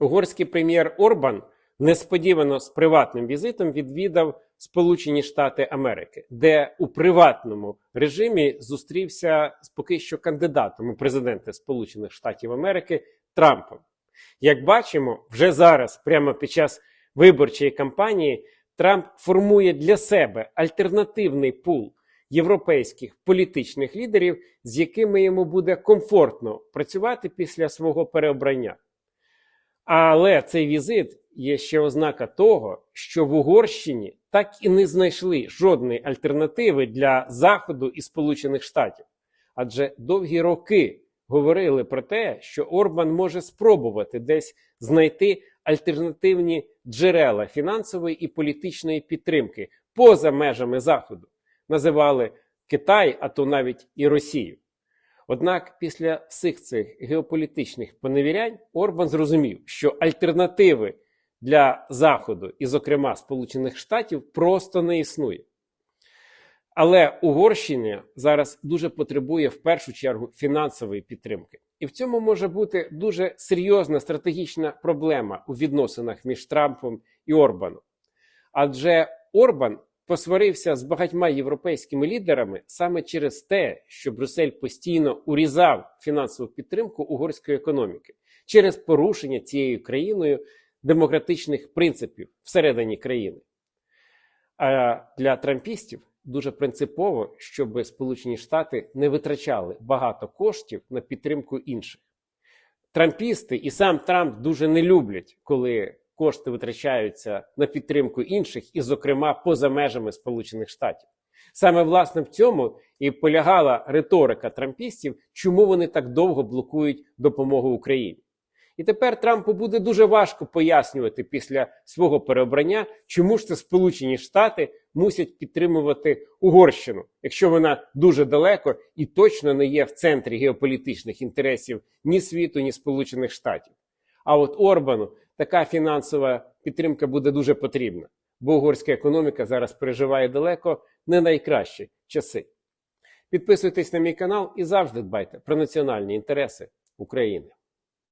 Угорський прем'єр Орбан несподівано з приватним візитом відвідав Сполучені Штати Америки, де у приватному режимі зустрівся з поки що кандидатом у президенти Сполучених Штатів Америки Трампом. Як бачимо, вже зараз, прямо під час виборчої кампанії, Трамп формує для себе альтернативний пул європейських політичних лідерів, з якими йому буде комфортно працювати після свого переобрання. Але цей візит є ще ознака того, що в Угорщині так і не знайшли жодної альтернативи для Заходу і Сполучених Штатів. Адже довгі роки говорили про те, що Орбан може спробувати десь знайти альтернативні джерела фінансової і політичної підтримки поза межами Заходу. Називали Китай, а то навіть і Росію. Однак після всіх цих геополітичних поневірянь Орбан зрозумів, що альтернативи для Заходу, і, зокрема, Сполучених Штатів, просто не існує. Але Угорщина зараз дуже потребує в першу чергу фінансової підтримки. І в цьому може бути дуже серйозна стратегічна проблема у відносинах між Трампом і Орбаном. Адже Орбан посварився з багатьма європейськими лідерами саме через те, що Брюссель постійно урізав фінансову підтримку угорської економіки через порушення цією країною демократичних принципів всередині країни. А для трампістів дуже принципово, щоб Сполучені Штати не витрачали багато коштів на підтримку інших. Трампісти і сам Трамп дуже не люблять, коли кошти витрачаються на підтримку інших, і, зокрема, поза межами Сполучених Штатів. Саме власне в цьому і полягала риторика трампістів, чому вони так довго блокують допомогу Україні. І тепер Трампу буде дуже важко пояснювати після свого переобрання, чому ж це Сполучені Штати мусять підтримувати Угорщину, якщо вона дуже далеко і точно не є в центрі геополітичних інтересів ні світу, ні Сполучених Штатів. А от Орбану така фінансова підтримка буде дуже потрібна, бо угорська економіка зараз переживає далеко не найкращі часи. Підписуйтесь на мій канал і завжди дбайте про національні інтереси України.